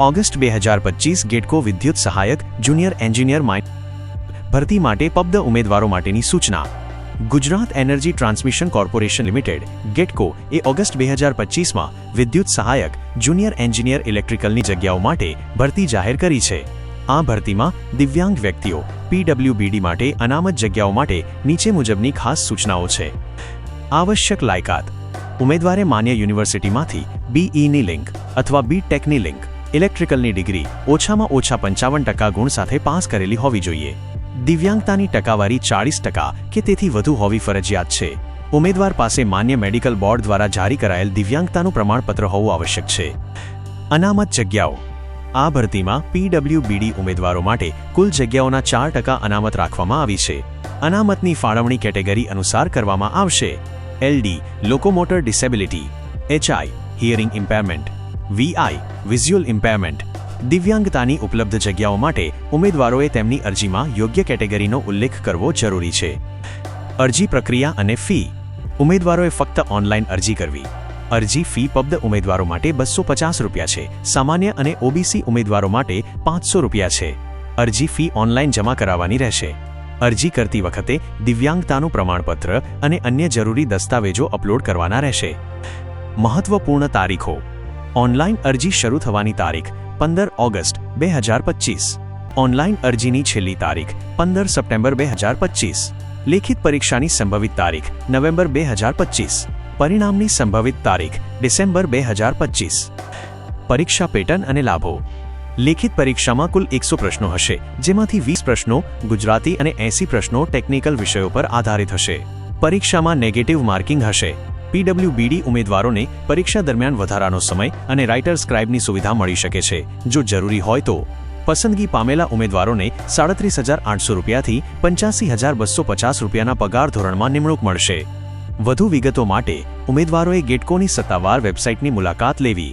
August બે હજાર પચીસ ગેટકો વિદ્યુત સહાયક, જુનિયર એન્જિનિયર માઇન ભરતી માટે પબ્દ ઉમેદવારો માટેની સૂચના. Gujarat energy transmission corporation limited, ગેટકો, એ ઓગસ્ટ બે હજાર પચીસમાં વિદ્યુત સહાયક, જુનિયર એન્જિનિયર ઇલેક્ટ્રિકલની જગ્યાઓ માટે ભરતી જાહેર કરી છે. આ ભરતીમાં દિવ્યાંગ વ્યક્તિઓ પીડબ્લ્યુબીડી માટે અનામત જગ્યાઓ માટે નીચે મુજબની ખાસ સૂચનાઓ છે. આવશ્યક લાયકાત. ઉમેદવારે માન્ય યુનિવર્સિટીમાંથી બીઈની લિંક અથવા બી ટેકની લિંક. ઇલેક્ટ્રિકલની ડિગ્રી ઓછામાં ઓછા પંચાવન ટકા ગુણ સાથે પાસ કરેલી હોવી જોઈએ. દિવ્યાંગતાની ટકાવારી ચાળીસ ટકા કે તેથી વધુ હોવી ફરજિયાત છે. ઉમેદવાર પાસે માન્ય મેડિકલ બોર્ડ દ્વારા જારી કરાયેલ દિવ્યાંગતાનું પ્રમાણપત્ર હોવું આવશ્યક છે. અનામત જગ્યાઓ. આ ભરતીમાં પીડબ્લ્યુબીડી ઉમેદવારો માટે કુલ જગ્યાઓના ચાર ટકા અનામત રાખવામાં આવી છે. અનામતની ફાળવણી કેટેગરી અનુસાર કરવામાં આવશે. LD locomotor disability. HI hearing impairment. VI visual impairment દિવ્યાંગતાની ઉપલબ્ધ જગ્યાઓ માટે ઉમેદવારોએ તેમની અરજીમાં યોગ્ય કેટેગરીનો ઉલ્લેખ કરવો જરૂરી છે. અરજી પ્રક્રિયા અને ફી. ઉમેદવારોએ ફક્ત ઓનલાઈન અરજી કરવી. અરજી ફી પબ્દ ઉમેદવારો માટે બસો પચાસ રૂપિયા છે. સામાન્ય અને ઓબીસી ઉમેદવારો માટે પાંચસો રૂપિયા છે. અરજી ફી ઓનલાઈન જમા કરાવવાની રહેશે. અરજી કરતી વખતે દિવ્યાંગતાનું પ્રમાણપત્ર અને અન્ય જરૂરી દસ્તાવેજો અપલોડ કરવાના રહેશે. મહત્વપૂર્ણ તારીખો. ઓનલાઈન અરજી શરૂ થવાની તારીખ પંદર ઓગસ્ટ બે હજાર પચીસ. ઓનલાઈન અરજીની છેલ્લી તારીખ પંદર સપ્ટેમ્બર બે હજાર પચીસ. લેખિત પરીક્ષાની સંભવિત તારીખ નવેમ્બર બે હજાર પચીસ. પરિણામની સંભવિત તારીખ ડિસેમ્બર બે હજાર પચીસ. પરીક્ષા પેટર્ન અને લાભો. લેખિત પરીક્ષામાં કુલ એકસો પ્રશ્નો હશે, જેમાંથી વીસ પ્રશ્નો ગુજરાતી અને એંસી પ્રશ્નો ટેકનિકલ વિષયો પર આધારિત હશે. પરીક્ષામાં નેગેટિવ માર્કિંગ હશે. પીડબ્લ્યુબીડી ઉમેદવારોને પરીક્ષા દરમિયાન વધારાનો સમય અને રાઇટર સ્ક્રાઇબની સુવિધા મળી શકે છે. જો જરૂરી હોય તો પસંદગી પામેલા ઉમેદવારોને સાડત્રીસ હજાર આઠસો રૂપિયાથી પંચ્યાસી હજાર બસો પચાસ રૂપિયાના પગાર ધોરણમાં નિમણૂક મળશે. વધુ વિગતો માટે ઉમેદવારોએ ગેટકોની સત્તાવાર વેબસાઇટની મુલાકાત લેવી.